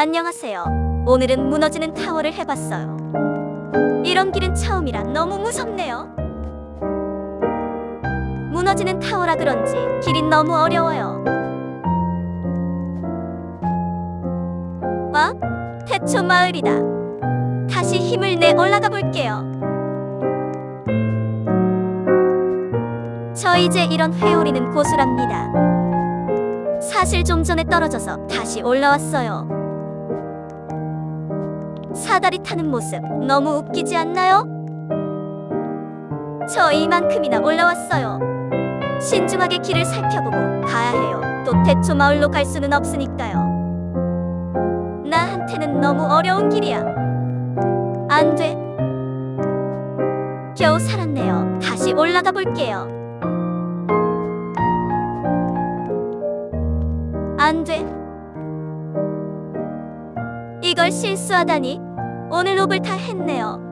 안녕하세요. 오늘은 무너지는 타워를 해봤어요. 이런 길은 처음이라 너무 무섭네요. 무너지는 타워라 그런지 길이 너무 어려워요. 와, 태초 마을이다. 다시 힘을 내 올라가 볼게요. 저 이제 이런 회오리는 고수랍니다. 사실 좀 전에 떨어져서 다시 올라왔어요. 사다리 타는 모습 너무 웃기지 않나요? 저 이만큼이나 올라왔어요. 신중하게 길을 살펴보고 가야 해요. 또 대초 마을로 갈 수는 없으니까요. 나한테는 너무 어려운 길이야. 안 돼. 겨우 살았네요. 다시 올라가 볼게요. 안 돼. 이걸 실수하다니. 오늘 롭을 다 했네요.